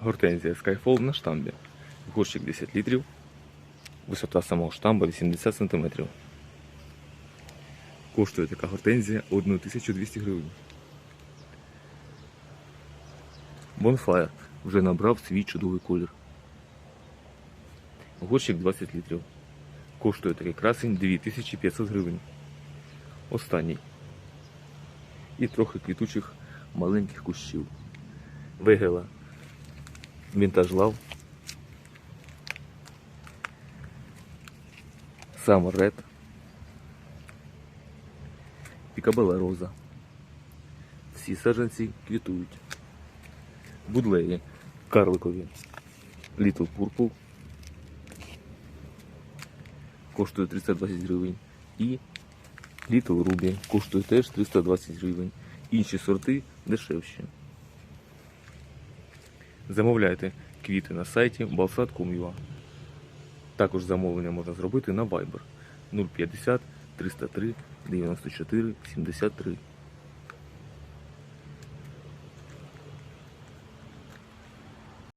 Гортензія Skyfall на штамбі. Горщик 10 літрів. Висота самого штамба 80 см. Коштує така гортензія 1200 гривень. Bonfire вже набрав свій чудовий колір. Горщик 20 літрів. Коштує такий красень 2500 гривень. Останній. І трохи квітучих маленьких кущів. Вигела. Вінтаж лав. Summer Red. Пікабела Роза. Всі саджанці квітують. Будлеї карликові. Little Purple. Коштує 320 гривень. І Little Ruby коштує теж 320 гривень. Інші сорти дешевші. Замовляйте квіти на сайті balsat.com.ua. Також замовлення можна зробити на Viber 050 303 94 73.